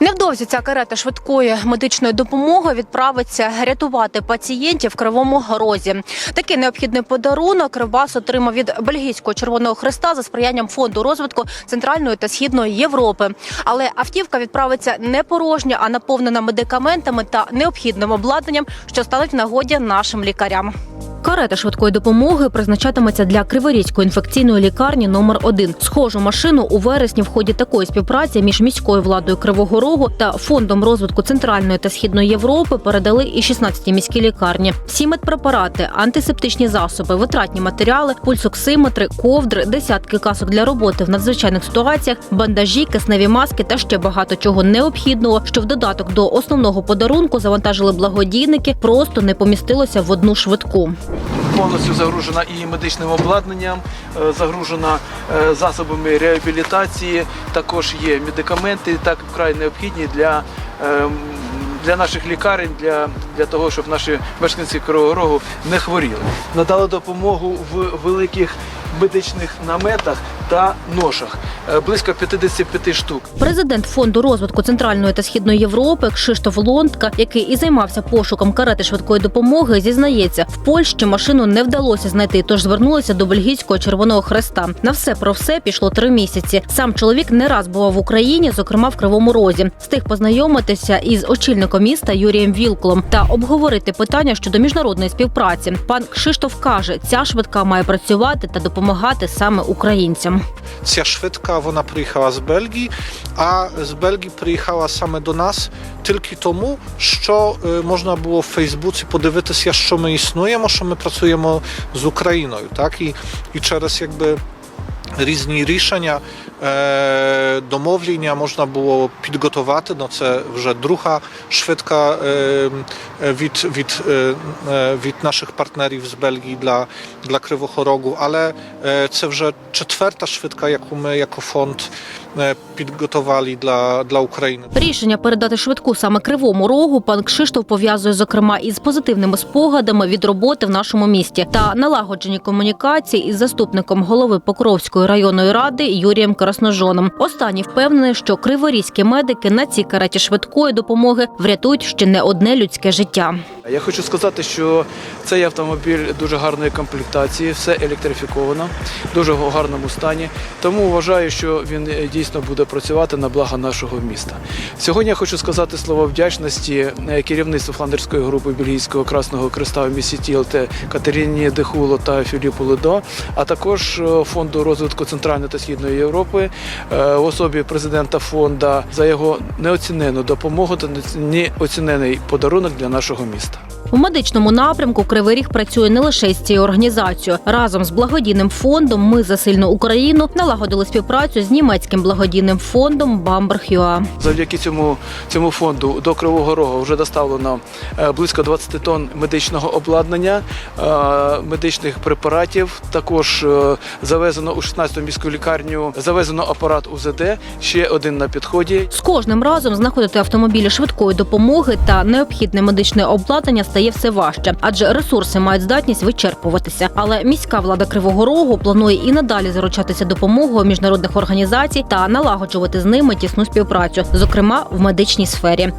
Невдовзі ця карета швидкої медичної допомоги відправиться рятувати пацієнтів в Кривому Розі. Такий необхідний подарунок Кривбас отримав від Бельгійського Червоного Христа за сприянням фонду розвитку Центральної та Східної Європи. Але автівка відправиться не порожня, а наповнена медикаментами та необхідним обладнанням, що стануть нагоді нашим лікарям. Карета швидкої допомоги призначатиметься для Криворізької інфекційної лікарні номер 1 Схожу машину у вересні в ході такої співпраці між міською владою Кривого Рогу та фондом розвитку Центральної та Східної Європи передали і 16 міські лікарні. Всі медпрепарати, антисептичні засоби, витратні матеріали, пульсоксиметри, ковдри, десятки касок для роботи в надзвичайних ситуаціях, бандажі, кисневі маски та ще багато чого необхідного, що в додаток до основного подарунку завантажили благодійники, просто не помістилося в одну швидку. Повністю загружена і медичним обладнанням, е, загружена е, засобами реабілітації. Також є медикаменти, так вкрай необхідні для, ем, для наших лікарень, для, для того, щоб наші мешканці Кривого Рогу не хворіли. Надали допомогу в великих медичних наметах та ношах. Е, Близько 55 штук. Президент фонду розвитку Центральної та Східної Європи Кшиштоф Лондка, який і займався пошуком карети швидкої допомоги, зізнається, в Польщі машину не вдалося знайти, тож звернулися до бельгійського Червоного Хреста. На все про все пішло три місяці. Сам чоловік не раз бував в Україні, зокрема в Кривому Розі. Встиг познайомитися із очільником міста Юрієм Вілколом та обговорити питання щодо міжнародної співпраці. Пан Кшиштоф каже, ця швидка має працювати та допомагати саме українцям. Ця швидка вона приїхала з Бельгії, а з Бельгії приїхала саме до нас тільки тому, що е, можна було в Фейсбуці подивитися, що ми існуємо, що ми працюємо з Україною. Так? І, і через якби різні рішення, е, домовлення можна було підготувати. Ну, це вже друга швидка е, е, від, від, е, е, від наших партнерів з Бельгії для, для Кривого Рогу, але е, це вже четверта швидка, яку ми jako фонд е, підготували для, для України. Рішення передати швидку саме кривому рогу пан Кшиштоф пов'язує зокрема із позитивними спогадами від роботи в нашому місті та налагоджені комунікації із заступником голови Покровської районної ради Юрієм Красножоном. Останній впевнений, що криворізькі медики на цій кареті швидкої допомоги врятують ще не одне людське життя. Я хочу сказати, що цей автомобіль дуже гарної комплектації, все електрифіковано, дуже в гарному стані. Тому вважаю, що він е, дійсно буде працювати на благо нашого міста. Сьогодні я хочу сказати слово вдячності е, керівництву фландерської групи Бельгійського Красного Креста в місті ТІЛТ Катерині Дехуло та Філіпу Ледо, а також е, фонду розвитку Центральної та Східної Європи в особі президента фонду за його неоцінену допомогу та неоцінений подарунок для нашого міста. У медичному напрямку Кривий Ріг працює не лише з цією організацією. Разом з благодійним фондом Ми за сильну Україну налагодили співпрацю з німецьким благодійним фондом Бамберг.ЮА. Завдяки цьому, цьому фонду до Кривого Рогу вже доставлено е, близько 20 тонн медичного обладнання, е, медичних препаратів. Також е, завезено у 16-ту міську лікарню, завезено апарат УЗД, ще один на підході. З кожним разом знаходити автомобілі швидкої допомоги та необхідне медичне обладнання стає все важче, адже ресурси мають здатність вичерпуватися. Але міська влада Кривого Рогу планує і надалі заручатися допомогою міжнародних організацій та налагоджувати з ними тісну співпрацю, зокрема в медичній сфері.